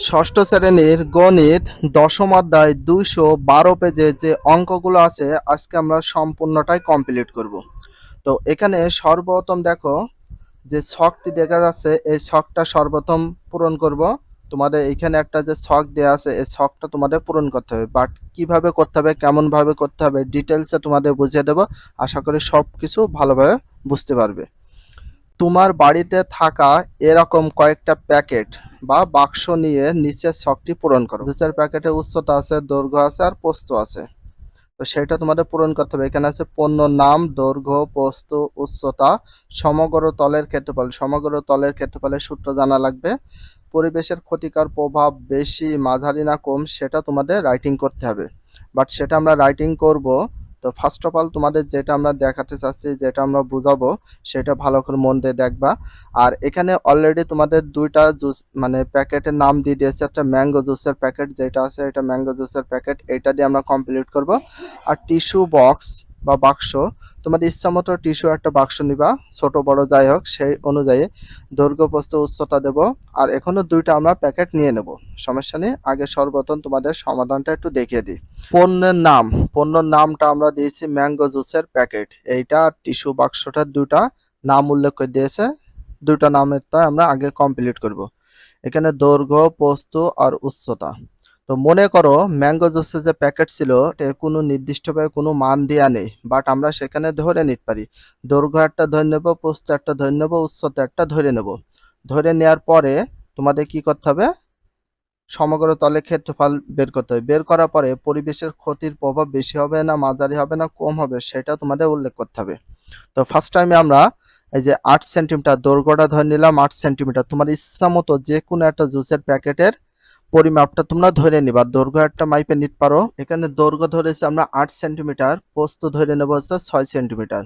ষষ্ঠ শ্রেণির গণিত দশম অধ্যায় দুইশো বারো পেজে যে অঙ্কগুলো আছে, আজকে আমরা সম্পূর্ণটাই কমপ্লিট করব। তো এখানে সর্বপ্রথম দেখো, যে শখটি দেখা যাচ্ছে, এই শখটা সর্বপ্রথম পূরণ করব। তোমাদের এখানে একটা যে শখ দেওয়া আছে, এই শখটা তোমাদের পূরণ করতে হবে। বাট কীভাবে করতে হবে, কেমনভাবে করতে হবে ডিটেলসে তোমাদের বুঝিয়ে দেবো। আশা করি সব কিছু ভালোভাবে বুঝতে পারবে। তোমার বাড়িতে থাকা এরকম কয়েকটা প্যাকেট বা বাক্স নিয়ে নিচের ছকটি পূরণ করো। জুসের প্যাকেটে উচ্চতা আছে, দৈর্ঘ্য আছে আর পোস্ত আছে। তো সেটা তোমাদের পূরণ করতে হবে। এখানে আছে পণ্য নাম, দৈর্ঘ্য, পোস্ত, উচ্চতা, সমগ্র তলের ক্ষেত্রফল। সমগ্র তলের ক্ষেত্রফলের সূত্র জানা লাগবে। পরিবেশের ক্ষতিকর প্রভাব বেশি, মাঝারি না কম, সেটা তোমাদের রাইটিং করতে হবে। বাট সেটা আমরা রাইটিং করব তো ফার্স্ট অফ অল তোমাদের যেটা আমরা দেখাতে চাচ্ছি, যেটা আমরা বুঝাবো, সেটা ভালো করে মন দিয়ে দেখবা। আর এখানে অলরেডি তোমাদের দুইটা জুস মানে প্যাকেটের নাম দিয়ে দিয়েছে একটা ম্যাঙ্গো জুসের প্যাকেট যেটা আছে এটা ম্যাঙ্গো জুসের প্যাকেট এটা দিয়ে আমরা কমপ্লিট করব। আর টিস্যু বক্স বা বাক্স, তোমাদের ইচ্ছা মতো টিস্যু একটা বাক্স নিবা, ছোট, বড়, যাই হোক, সেই অনুযায়ী দৈর্ঘ্য, প্রস্থ, উচ্চতা দেব। আর এখনও দুইটা আমরা প্যাকেট নিয়ে নেব। সমস্যা নেই, আগে সর্বপ্রথম তোমাদের সমাধানটা একটু দেখিয়ে দিই। পণ্যের নাম, পণ্যের নামটা আমরা দিয়েছি ম্যাঙ্গো জুসের প্যাকেট এইটা টিস্যু বাক্সটার দুটা নাম উল্লেখ করে দিয়েছে। দুটা নামের তো আমরা আগে কমপ্লিট করব। এখানে দৈর্ঘ্য পোস্ত আর উচ্চতা। তো মনে করো ম্যাঙ্গো জুসের যে প্যাকেট ছিল কোনো নির্দিষ্টভাবে কোনো মান দেওয়া নেই বাট আমরা সেখানে ধরে নিতে পারি। দৈর্ঘ্য একটা ধরে নেব পোস্ত একটা ধরে নেব, উচ্চতা একটা ধরে নেব। ধরে নেওয়ার পরে তোমাদের কি করতে হবে? সমগ্র তলে ক্ষেত্রফল বের করতে হবে। বের করার পরে পরিবেশের ক্ষতির প্রভাব বেশি হবে না, মাঝারি হবে না, কম হবে সেটা তোমাদের উল্লেখ করতে হবে। তো ফার্স্ট টাইমে আমরা এই যে আট সেন্টিমিটার দৈর্ঘ্যটা ধরে নিলাম, আট সেন্টিমিটার তোমার ইচ্ছা মতো যে কোনো একটা জুসের প্যাকেটের পরিমাপটা তোমরা ধরে নিবা। দৈর্ঘ্য একটা মাইপে নিতে পারো। এখানে দৈর্ঘ্য ধরেছি আমরা আট সেন্টিমিটার পোস্ত ধরে নেব হচ্ছে ছয় সেন্টিমিটার।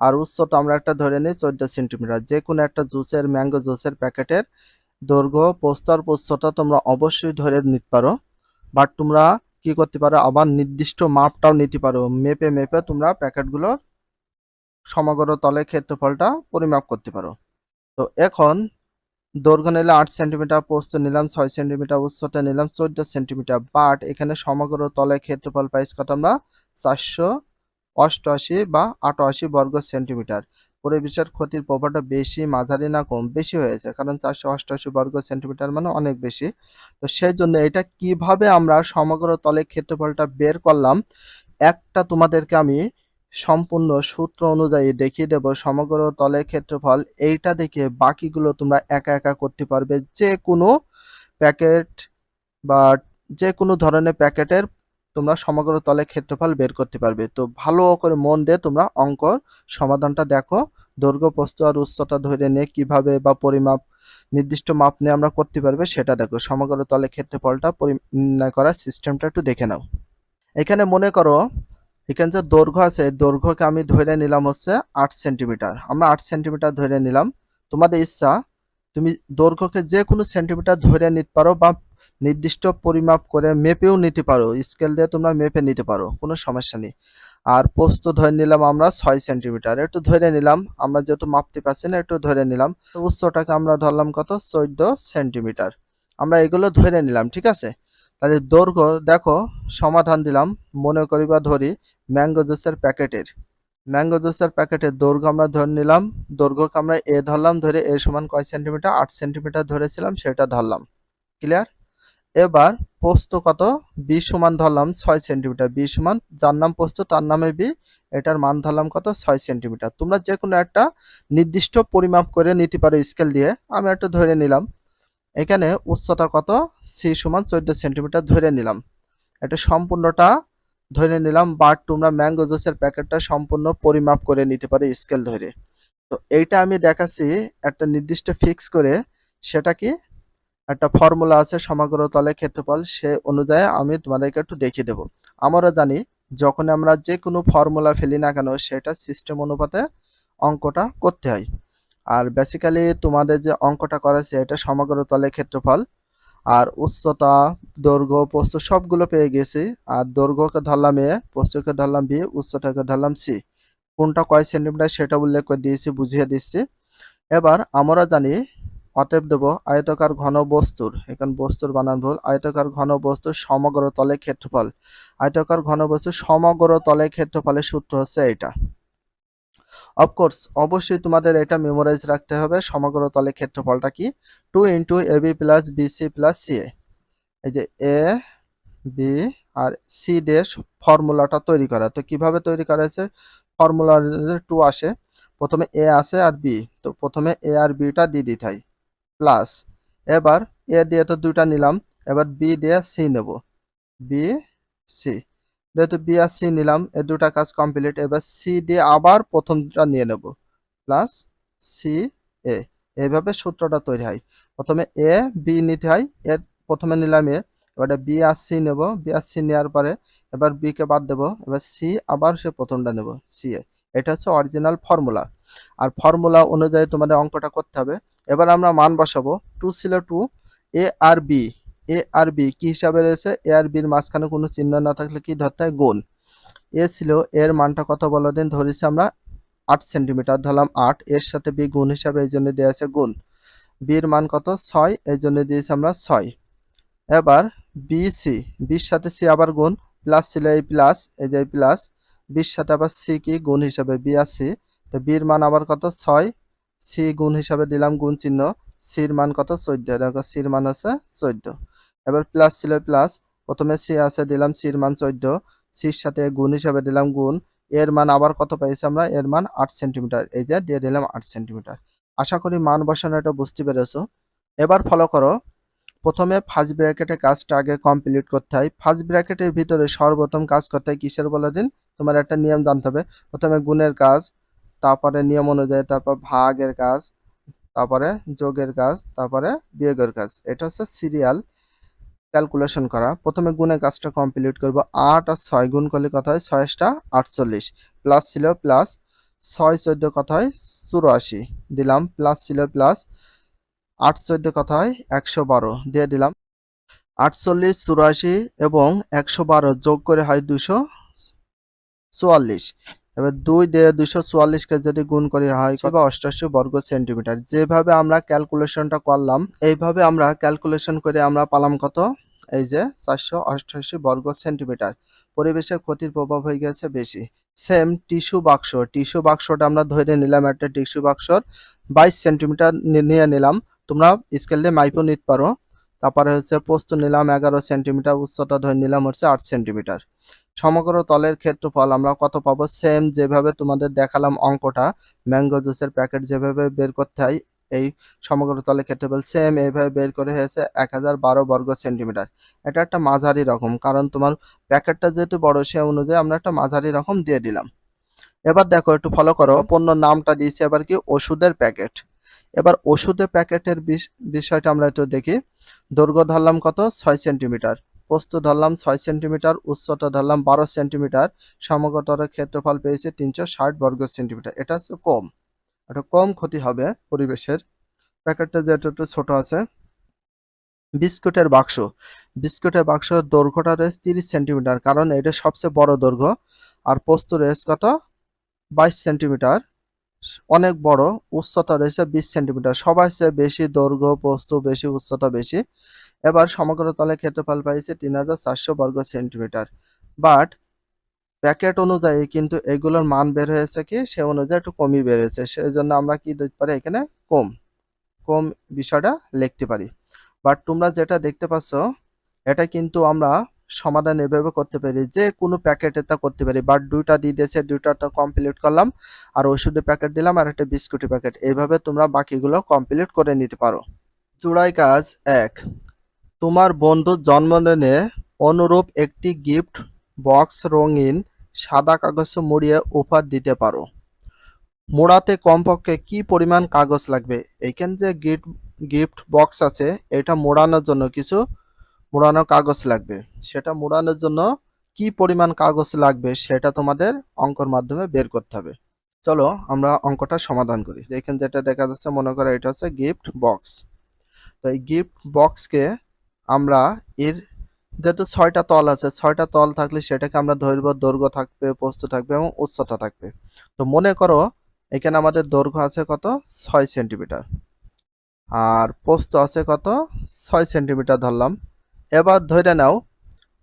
আর উচ্চতা আমরা একটা ধরে নিই, চোদ্দ সেন্টিমিটার। যে কোনো একটা জুসের, ম্যাঙ্গো জুসের প্যাকেটের দৈর্ঘ্য পোস্ত আর পোস্তটা তোমরা অবশ্যই ধরে নিতে পারো। বাট তোমরা কি করতে পারো, আবার নির্দিষ্ট মাপটাও নিতে পারো। মেপে মেপে তোমরা প্যাকেটগুলোর সমগ্র তলে ক্ষেত্রফলটা পরিমাপ করতে পারো। তো এখন দৈর্ঘ্য নিলে আট সেন্টিমিটার পোস্ত নিলাম ছয় সেন্টিমিটার, উচ্চতা নিলাম চোদ্দ সেন্টিমিটার। বাট এখানে সমগ্র তলে ক্ষেত্রফল পাইস কত আমরা? চারশো অষ্টআশি বা আটাশি বর্গ সেন্টিমিটার। পরিবেশের ক্ষতির প্রভাবটা বেশি, মাঝারি না কম, বেশি হয়েছে, কারণ চারশো অষ্টআশি বর্গ সেন্টিমিটার মানে অনেক বেশি। তো সেই জন্য এটা কীভাবে আমরা সমগ্র তলের ক্ষেত্রফলটা বের করলাম? একটা তোমাদেরকে আমি সম্পূর্ণ সূত্র অনুযায়ী দেখিয়ে দেব সমগ্র তলের ক্ষেত্রফল। এইটা দেখে বাকিগুলো তোমরা একা একা করতে পারবে। যে কোনো প্যাকেট বা যে কোনো ধরনের প্যাকেটের তোমরা সমগ্র তলে ক্ষেত্রফল বের করতে পারবে। তো ভালো করে মন দিয়ে তোমরা অঙ্কর সমাধানটা দেখো। দৈর্ঘ্য, প্রস্থ আর উচ্চতা ধরে নিয়ে কীভাবে বা পরিমাপ, নির্দিষ্ট মাপ নিয়ে আমরা করতে পারবে সেটা দেখো। সমগ্র তলে ক্ষেত্রফলটা পরি- করার সিস্টেমটা একটু দেখে নাও। এখানে মনে করো এখানে যে দৈর্ঘ্য আছে দৈর্ঘ্যকে আমি ধরে নিলাম হচ্ছে আট সেন্টিমিটার আমরা আট সেন্টিমিটার ধরে নিলাম। তোমাদের ইচ্ছা, তুমি দৈর্ঘ্যকে যে কোনো সেন্টিমিটার ধরে নিতে পারো বা নির্দিষ্ট পরিমাপ করে মেপেও নিতে পারো। স্কেল দিয়ে তোমরা মেপে নিতে পারো, কোনো সমস্যা নেই। আর পোস্ত ধরে নিলাম আমরা ছয় সেন্টিমিটার একটু ধরে নিলাম, আমরা যেহেতু মাপতে পারছি না, একটু ধরে নিলাম। উচ্চটাকে আমরা ধরলাম কত? চোদ্দ সেন্টিমিটার আমরা এগুলো ধরে নিলাম, ঠিক আছে? তাহলে দৈর্ঘ্য, দেখো, সমাধান দিলাম। মনে করি বা ধরি ম্যাঙ্গো জুসের প্যাকেটের। ম্যাঙ্গো জুসের প্যাকেটের দৈর্ঘ্য আমরা ধরে নিলাম, দৈর্ঘ্যকে আমরা এ ধরলাম, ধরে এ সমান কয় সেন্টিমিটার? আট সেন্টিমিটার ধরেছিলাম, সেটা ধরলাম। ক্লিয়ার এবার পোস্ত কত? বি সমান ধরলাম ছয় সেন্টিমিটার। বি সমান, যার নাম পোস্ত, তার নামে বি, এটার মান ধরলাম কত? ছয় সেন্টিমিটার। তোমরা যে কোনো একটা নির্দিষ্ট পরিমাপ করে নিতে পারো স্কেল দিয়ে। আমি একটা ধরে নিলাম। এখানে উচ্চতা কত? সি সমান চোদ্দ সেন্টিমিটার ধরে নিলাম। এটা সম্পূর্ণটা ধরে নিলাম বাট তোমরা ম্যাঙ্গো জুসের প্যাকেটটা সম্পূর্ণ পরিমাপ করে নিতে পারে স্কেল ধরে। তো এইটা আমি দেখাচ্ছি, একটা নির্দিষ্ট ফিক্স করে সেটা কি একটা ফর্মুলা আছে সমগ্র তলে ক্ষেত্রফল, সে অনুযায়ী আমি তোমাদেরকে একটু দেখিয়ে দেবো। আমরা জানি যখন আমরা যে কোনো ফর্মুলা ফেলি না কেন, সেটা সিস্টেম অনুপাতে অঙ্কটা করতে হয়। আর বেসিক্যালি তোমাদের যে অঙ্কটা করেছে এটা সমগ্র তলে ক্ষেত্রফল আর উচ্চতা, দৈর্ঘ্য পোস্ত সবগুলো পেয়ে গেছি। আর দৈর্ঘ্যকে ধরলাম এ পোস্তকে ধরলাম বি, উচ্চতাকে ধরলাম সি। কোনটা কয় সেন্টিমিটার সেটা উল্লেখ করে দিয়েছি, বুঝিয়ে দিচ্ছি। এবার আমরা জানি, অতএব দেব আয়তাকার ঘন বস্তুর, এখন বস্তুর বানান ভুল, আয়তাকার ঘন বস্তুর সমগ্র তলে ক্ষেত্রফল। আয়তাকার ঘন বস্তুর সমগ্র তলে ক্ষেত্রফলের সূত্র হচ্ছে এটা অফকোর্স অবশ্যই তোমাদের এটা মেমোরাইজ রাখতে হবে সমগ্র তলে ক্ষেত্রফলটা কি? Two into A B plus BC plus C এই যে এ বি আর সি দিয়ে ফর্মুলাটা তৈরি করা। তো কীভাবে তৈরি করা হয়েছে? ফর্মুলা টু আসে, প্রথমে এ আছে আর বি তো প্রথমে এ আর বিটা দিয়ে দিতে হয়। প্লাস এবার এ দিয়ে তো দুইটা নিলাম, এবার বি দিয়ে সি নেব। বি সি যেহেতু বি আর সি নিলাম এ দুটা কাজ কমপ্লিট এবার সি দিয়ে আবার প্রথমটা নিয়ে নেব। প্লাস সি এ এইভাবে সূত্রটা তৈরি হয়। প্রথমে এ বি নিতে হয়। এর প্রথমে নিলাম এ এবার বি আর সি নেব। বি আর সি নেওয়ার পরে এবার বি কে বাদ দেবো। এবার সি আবার সে প্রথমটা নেব সি এ এটা হচ্ছে অরিজিনাল ফর্মুলা আর ফর্মুলা অনুযায়ী তোমাদের অঙ্কটা করতে হবে। এবার আমরা মান বসাবো। টু ছিল টু এ আর বি এ আর বি, কি হিসাবে রয়েছে? এ আর বির মাঝখানে কোনো চিহ্ন না থাকলে কি ধরতে হয়? গুণ এ ছিল, এর মানটা কত বলো দিন? ধরেছি আমরা আট সেন্টিমিটার, ধরলাম আট। এর সাথে বি গুণ হিসাবে এই জন্য দেওয়া আছে গুণ। বির মান কত? ছয়, এই জন্য দিয়েছি আমরা ছয়। এবার বি সি বির সাথে সি আবার গুণ, প্লাস ছিল এই প্লাস, এই যে প্লাস। বির সাথে আবার সি কি? গুণ হিসাবে বি আর সি। তো বির মান আবার কত? ছয়। সি গুণ হিসাবে দিলাম গুণ চিহ্ন। সির মান কত? চোদ্দ। দেখো সির মান আছে চোদ্দ। এবার প্লাস ছিল প্লাস প্রথমে সি আছে, দিলাম সির মান চোদ্দ সির সাথে গুণ হিসাবে দিলাম গুণ, এর মান আবার কত পাইছি আমরা? এর মান আট সেন্টিমিটার এই যে দিয়ে দিলাম আট সেন্টিমিটার আশা করি মান বসানোটা বুঝতে পেরেছ। এবার ফলো করো। প্রথমে ফার্স্ট ব্র্যাকেটে কাজটা আগে কমপ্লিট করতে হয়। ফার্স্ট ব্র্যাকেটের ভিতরে সর্বপ্রথম কাজ করতে হয় কিসের বলে দিন? তোমার একটা নিয়ম জানতে হবে। প্রথমে গুণের কাজ, তারপরে নিয়ম অনুযায়ী, তারপর ভাগের কাজ, তারপরে যোগের কাজ, তারপরে বিয়োগের কাজ। এটা হচ্ছে সিরিয়াল ক্যালকুলেশন করা। প্রথমে গুণে কাজটা কমপ্লিট করব। আট আর ছয় গুণ করলে কত হয়? ছয়টা আটচল্লিশ। প্লাস ছিল প্লাস ছয় চোদ্দ কত হয়? চুরাশি। দিলাম প্লাস ছিল প্লাস আট চোদ্দ কত হয়? একশো বারো। দিয়ে দিলাম আটচল্লিশ, চুরাশি এবং একশো বারো যোগ করে হয় দুশো চুয়াল্লিশ। এবার দুই দিয়ে দুশো চুয়াল্লিশকে যদি গুণ করি হয় বা অষ্টাশি বর্গ সেন্টিমিটার। যেভাবে আমরা ক্যালকুলেশনটা করলাম, এইভাবে আমরা ক্যালকুলেশন করে আমরা পালাম কত? এই যে চারশো অষ্টাশি বর্গ সেন্টিমিটার। পরিবেশের ক্ষতির প্রভাব হয়ে গেছে বেশি। সেম টিস্যু বাক্স। টিস্যু বাক্সটা আমরা ধরে নিলাম, একটা টিস্যু বাক্সর বাইশ সেন্টিমিটার নিয়ে নিলাম। তোমরা স্কেল দিয়ে মাইপও নিতে পারো। তারপরে হচ্ছে পোস্ত নিলাম, এগারো সেন্টিমিটার, উচ্চতা ধরে নিলাম হচ্ছে আট সেন্টিমিটার। সমগ্র তলের ক্ষেত্রফল আমরা কত পাবো? সেম যেভাবে তোমাদের দেখালাম অঙ্কটা, ম্যাঙ্গো জুসের প্যাকেট যেভাবে বের করতে হয় এই সমগ্র তলের ক্ষেত্রফল সেম এইভাবে বের করে হয়েছে এক হাজার বারো বর্গ সেন্টিমিটার। এটা একটা মাঝারি রকম, কারণ তোমার প্যাকেটটা যেহেতু বড়, সে অনুযায়ী আমরা একটা মাঝারি রকম দিয়ে দিলাম। এবার দেখো, একটু ফলো করো, পণ্য নামটা দিয়েছি এবার কি? ওষুধের প্যাকেট। এবার ওষুধের প্যাকেটের বিষয়টা আমরা একটু দেখি। দৈর্ঘ্য ধরলাম কত? ছয় সেন্টিমিটার। প্রস্থ ধরলাম ছয় সেন্টিমিটার, উচ্চতা ধরলাম বারো সেন্টিমিটার। সমগ্র ক্ষেত্রফল পেয়েছে তিনশো ষাট বর্গ সেন্টিমিটার। এটা হচ্ছে কম। এটা কম ক্ষতি হবে পরিবেশের। প্যাকেটটা যেটা একটু ছোট আছে। বিস্কুটের বাক্স। বিস্কুটের বাক্স দৈর্ঘ্যটা রয়েছে তিরিশ সেন্টিমিটার, কারণ এটা সবচেয়ে বড় দৈর্ঘ্য। আর পোস্ত রয়েছে কত? বাইশ সেন্টিমিটার। অনেক বড়। উচ্চতা রয়েছে বিশ সেন্টিমিটার। সবার চেয়ে বেশি দৈর্ঘ্য, পোস্ত বেশি, উচ্চতা বেশি। এবার সমগ্র তলে ক্ষেত্রফল পাইছে তিন হাজার চারশো বর্গ সেন্টিমিটার। বাট প্যাকেট অনুযায়ী কিন্তু এগুলোর মান বের হয়েছে কি? সে অনুযায়ী একটু কমই হয়েছে সেই জন্য আমরা কি দিতে পারি এখানে? কম। কম বিষয়টা লিখতে পারি। বাট তোমরা যেটা দেখতে পাচ্ছ, এটা কিন্তু আমরা সমাধান এভাবে করতে পারি। যে কোনো প্যাকেটে তা করতে পারি। বাট দুইটা দিয়ে দিয়েছে দুইটা কমপ্লিট করলাম, আর ওষুধের প্যাকেট দিলাম, আর একটা বিস্কুটের প্যাকেট এইভাবে তোমরা বাকিগুলো কমপ্লিট করে নিতে পারো। চূড়াই কাজ এক। তোমার বন্ধুর জন্মদিনে অনুরূপ একটি গিফট বক্স রঙিন, সাদা কাগজে মুড়িয়ে উপহার দিতে পারো। মোড়াতে কমপক্ষে কি পরিমাণ কাগজ লাগবে? এইখানে যে গিফট গিফট বক্স আছে, এটা মোড়ানোর জন্য কিছু মোড়ানো কাগজ লাগবে। সেটা মোড়ানোর জন্য কি পরিমাণ কাগজ লাগবে, সেটা তোমাদের অঙ্কর মাধ্যমে বের করতে হবে। চলো আমরা অঙ্কটা সমাধান করি। যেখানে যেটা দেখা যাচ্ছে, মনে করো এটা হচ্ছে গিফট বক্স। তো এই গিফট বক্সকে আমরা এর যেহেতু ছয়টা তল আছে, ছয়টা তল থাকলে সেটাকে আমরা ধরব দৈর্ঘ্য থাকবে পোস্ত থাকবে এবং উচ্চতা থাকবে। তো মনে করো এখানে আমাদের দৈর্ঘ্য আছে কত? ছয় সেন্টিমিটার। আর পোস্ত আছে কত? ছয় সেন্টিমিটার ধরলাম। এবার ধরে নাও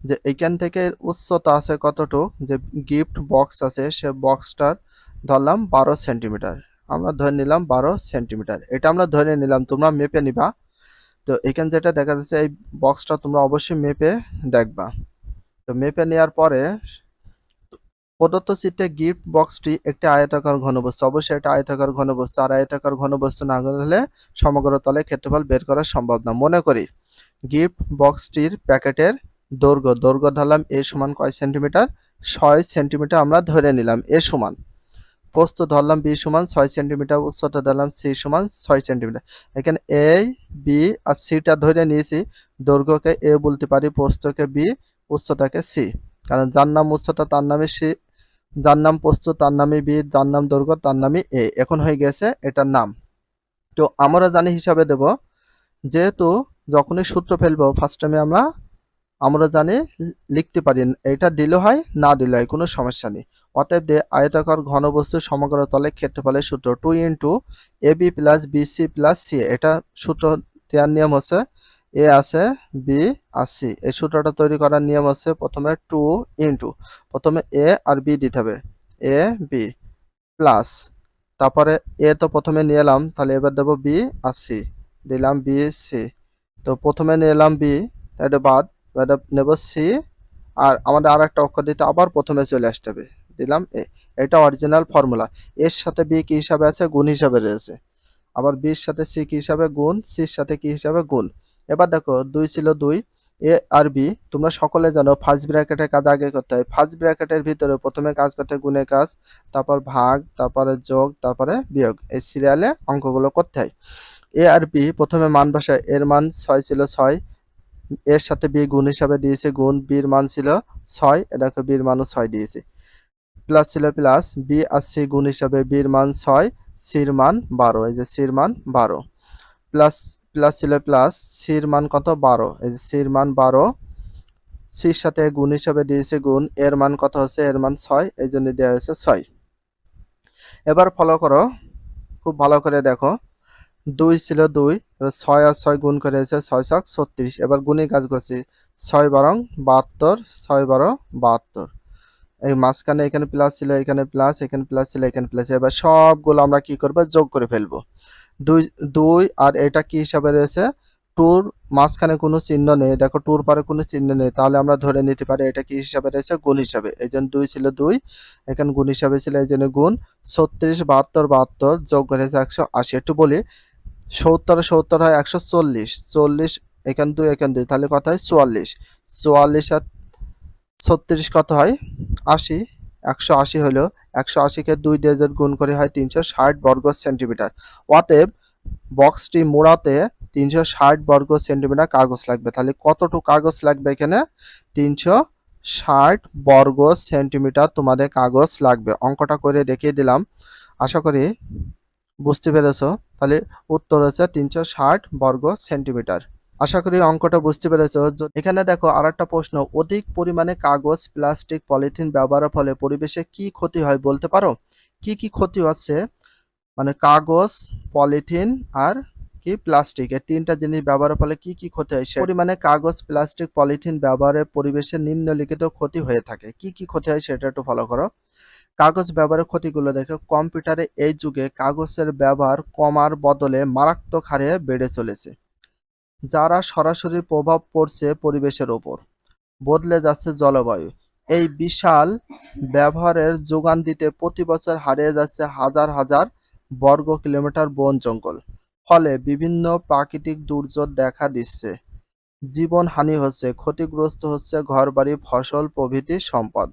যে এইখান থেকে উচ্চতা আছে কতটুক? যে গিফট বক্স আছে, সে বক্সটার ধরলাম বারো সেন্টিমিটার। আমরা ধরে নিলাম বারো সেন্টিমিটার। এটা আমরা ধরে নিলাম, তোমরা মেপে নিবা। তো এখানে যেটা দেখা যাচ্ছে এই বক্সটা তোমরা অবশ্যই মেপে দেখবা। তো মেপে নেওয়ার পরে প্রদত্ত চিত্রে গিফট বক্সটি একটি আয়তাকার ঘনবস্তু। অবশ্যই এটা আয়তাকার ঘনবস্তু। আর আয়তাকার ঘনবস্তু না হলে সমগ্র তলে ক্ষেত্রফল বের করা সম্ভব না। মনে করি গিফট বক্সটির প্যাকেটের দৈর্ঘ্য দৈর্ঘ্য ধরলাম এ সমান কয় সেন্টিমিটার? ছয় সেন্টিমিটার আমরা ধরে নিলাম, এ সমান। প্রস্থ ধরলাম বি সমান ছয় সেন্টিমিটার, উচ্চতা ধরলাম সি সমান ছয় সেন্টিমিটার। এখানে এ বি আর সিটা ধরে নিয়েছি, দৈর্ঘ্যকে এ বলতে পারি, প্রস্থকে বি উচ্চতাকে সি কারণ যার নাম উচ্চতা, তার নামে সি, যার নাম প্রস্থ, তার নামে বি যার নাম দৈর্ঘ্য, তার নামে এ এখন হয়ে গেছে এটার নাম। তো আমরা জানি হিসাবে দেব, যেহেতু যখনই সূত্র ফেলব ফার্স্ট টাইমে আমরা আমরা জানি, লিখতে পারি, এটা দিলে হয়, না দিলে হয়, কোনো সমস্যা নেই। অতএব আয়তাকার ঘনবস্তু সমগ্র তলে ক্ষেত্রফলের সূত্র two into A B plus BC plus C এটা সূত্র দেওয়ার নিয়ম হচ্ছে এ আছে বি আর সি এই সূত্রটা তৈরি করার নিয়ম হচ্ছে প্রথমে টু ইন্টু প্রথমে এ আর বি দিতে হবে এ বি প্লাস তারপরে এ তো প্রথমে নিয়ে এলাম, তাহলে এবার দেবো বি আর সি দিলাম বি সি তো প্রথমে নিয়ে এলাম বি এটা বাদ এবার নেব সি আর আমাদের আর একটা অক্ষর দিতে আবার প্রথমে চলে আসতে হবে। দিলাম, এ, এটা অরিজিনাল ফর্মুলা এর সাথে বি কি হিসাবে আছে? গুণ হিসাবে রয়েছে। আবার বির সাথে সি কি হিসাবে? গুণ। সির সাথে কি হিসাবে? গুণ। এবার দেখো, দুই ছিল দুই, এ আর বি তোমরা সকলে জানো ফার্স্ট ব্র্যাকেটের কাজ আগে করতে হয়। ফার্স্ট ব্র্যাকেটের ভিতরে প্রথমে কাজ করতে গুণের কাজ, তারপর ভাগ, তারপরে যোগ, তারপরে বিয়োগ। এই সিরিয়ালে অঙ্কগুলো করতে হয়। এ আর বি প্রথমে মান বসায়। এর মান ছয় ছিল ছয় এর সাথে বি গুণ হিসাবে দিয়েছে, গুণ বির মান ছিল ছয় দেখো বির মানও ছয় দিয়েছে। প্লাস ছিল প্লাস, বি আর সি গুণ হিসাবে বির মান ছয়, সির মান বারো, এই যে সির মান বারো। প্লাস প্লাস ছিল প্লাস, সির মান কত? বারো, এই যে সির মান বারো। সির সাথে গুণ হিসাবে দিয়েছে গুণ, এর মান কত হচ্ছে? এর মান ছয়, এই জন্য দেওয়া হয়েছে ছয়। এবার ফলো করো, খুব ভালো করে দেখো। দুই ছিল দুই, এবার ছয় আর ছয় গুণ করে হয়েছে ছয় ছক ছত্রিশ। এবার গুণে কাজ করছি, ছয় বারং বাহাত্তর, ছয় বারো বাহাত্তর। এই মাঝখানে এখানে প্লাস ছিল, এখানে প্লাস এখানে প্লাস ছিল, এখানে প্লাস এবার সবগুলো আমরা কি করব? যোগ করে ফেলব। দুই দুই আর এটা কি হিসাবে রয়েছে? টুর মাঝখানে কোনো চিহ্ন নেই। দেখো টুর পরে কোনো চিহ্ন নেই। তাহলে আমরা ধরে নিতে পারি এটা কি হিসাবে রয়েছে? গুণ হিসাবে। এই জন্য দুই ছিল দুই, এখানে গুণ হিসাবে ছিল, এই জন্য গুণ। ছত্রিশ, বাহাত্তর বাহাত্তর যোগ করেছে একশো আশি। একটু বলি সত্তর সত্তর হয় একশো চল্লিশ। চল্লিশ এখান দুই এখান দুই তাহলে কত হয়? চুয়াল্লিশ। চুয়াল্লিশ আর ছত্রিশ কত হয়? আশি। একশো আশি হলো। একশো আশিকে দুই ডেজের গুণ করে হয় তিনশো ষাট বর্গ সেন্টিমিটার। অতএব বক্সটি মোড়াতে তিনশো ষাট বর্গ সেন্টিমিটার কাগজ লাগবে। তাহলে কতটুকু কাগজ লাগবে এখানে? তিনশো ষাট বর্গ সেন্টিমিটার তোমাদের কাগজ লাগবে। অঙ্কটা করে দেখিয়ে দিলাম। আশা করি বুঝতে পেরেছ? তাহলে উত্তর হচ্ছে তিনশো ষাট বর্গ সেন্টিমিটার। আশা করি অঙ্কটা বুঝতে পেরেছ। এখানে দেখো আর প্রশ্ন, অধিক পরিমাণে কাগজ, প্লাস্টিক, পলিথিন ব্যবহারের ফলে পরিবেশে কি ক্ষতি হয় বলতে পারো? কি কি ক্ষতি হচ্ছে? মানে কাগজ, পলিথিন আর কি প্লাস্টিক, এই তিনটা জিনিস ব্যবহারের ফলে কি কি ক্ষতি হয়? সে পরিমাণে কাগজ, প্লাস্টিক, পলিথিন ব্যবহারে পরিবেশের নিম্নলিখিত ক্ষতি হয়ে থাকে। কি কি ক্ষতি হয় সেটা একটু ফলো করো। কাগজ ব্যবহারের ক্ষতিগুলো দেখে কম্পিউটারে এই যুগে কাগজের ব্যবহার কমার বদলে মারাত্মক হারে বেড়ে চলেছে, যারা সরাসরি প্রভাব পড়ছে পরিবেশের ওপর। বদলে যাচ্ছে জলবায়ু। এই বিশাল ব্যবহারের যোগান দিতে প্রতি বছর হারিয়ে যাচ্ছে হাজার হাজার বর্গ কিলোমিটার বন জঙ্গল। ফলে বিভিন্ন প্রাকৃতিক দুর্যোগ দেখা দিচ্ছে। জীবন হানি হচ্ছে, ক্ষতিগ্রস্ত হচ্ছে ঘরবাড়ি, ফসল, প্রভৃতি সম্পদ।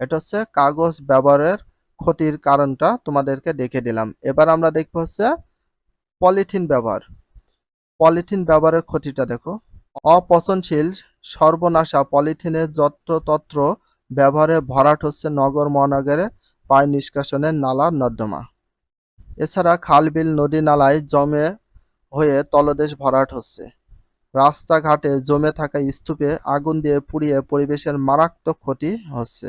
এটা হচ্ছে কাগজ ব্যবহারের ক্ষতির কারণটা তোমাদেরকে দেখে দিলাম। এবার আমরা দেখব হচ্ছে পলিথিন ব্যবহার। পলিথিন ব্যবহারের ক্ষতিটা দেখো। অপচনশীল সর্বনাশা পলিথিনের যত্রতত্র ব্যবহারে ভরাট হচ্ছে নগর মহানগরে পায় নিষ্কাশনের নালা নর্দমা। এছাড়া খাল, বিল, নদী নালায় জমে হয়ে তলদেশ ভরাট হচ্ছে। রাস্তাঘাটে জমে থাকা স্তূপে আগুন দিয়ে পুড়িয়ে পরিবেশের মারাত্মক ক্ষতি হচ্ছে।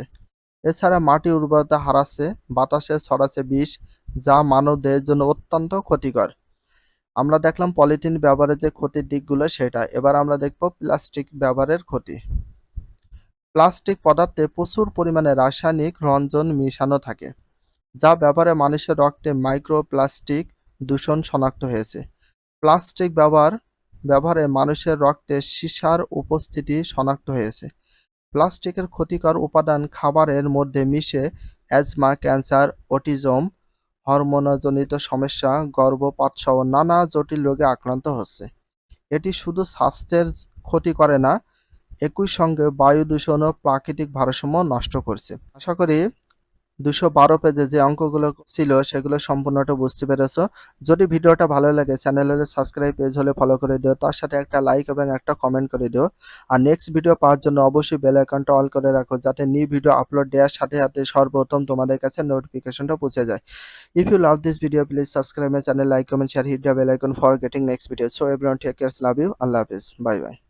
এছাড়া মাটি উর্বরতা হারাচ্ছে, বাতাসে ছড়াচ্ছে বিষ, যা মানবদের জন্য অত্যন্ত ক্ষতিকর। আমরা দেখলাম পলিথিন ব্যবহারের যে ক্ষতির দিকগুলো সেটা। এবার আমরা দেখব প্লাস্টিক ব্যবহারের ক্ষতি। প্লাস্টিক পদার্থে প্রচুর পরিমাণে রাসায়নিক রঞ্জন মিশানো থাকে, যা ব্যবহারে মানুষের রক্তে মাইক্রোপ্লাস্টিক দূষণ শনাক্ত হয়েছে। প্লাস্টিক ব্যবহার, ব্যবহারে মানুষের রক্তে সীসার উপস্থিতি শনাক্ত হয়েছে। প্লাস্টিকের ক্ষতিকর উপাদান খাবারের মধ্যে মিশে অ্যাজমা, ক্যান্সার, অটিজম, হরমোনজনিত সমস্যা, গর্ভপাতসহ নানা জটিল রোগে আক্রান্ত হচ্ছে। এটি শুধু স্বাস্থ্যের ক্ষতি করে না, একই সঙ্গে বায়ু দূষণ ও প্রাকৃতিক ভারসাম্য নষ্ট করছে। আশা করি দুশো বারো পেজে যে অঙ্কগুলো ছিল, সেগুলো সম্পূর্ণটা বুঝতে পেরেছ। যদি ভিডিওটা ভালো লাগে, চ্যানেলের সাবস্ক্রাইব পেজ হলে ফলো করে দিও, তার সাথে একটা লাইক এবং একটা কমেন্ট করে দিও। আর নেক্সট ভিডিও পাওয়ার জন্য অবশ্যই বেল আইকনটা অল করে রাখো, যাতে নিউ ভিডিও আপলোড দেওয়ার সাথে সাথে সর্বপ্রথম তোমাদের কাছে নোটিফিকেশনটা পৌঁছে যায়। If you love this video please subscribe my channel like comment share hit the bell icon for getting next video so everyone take cares love you আল্লাহ হাফিজ বাই বাই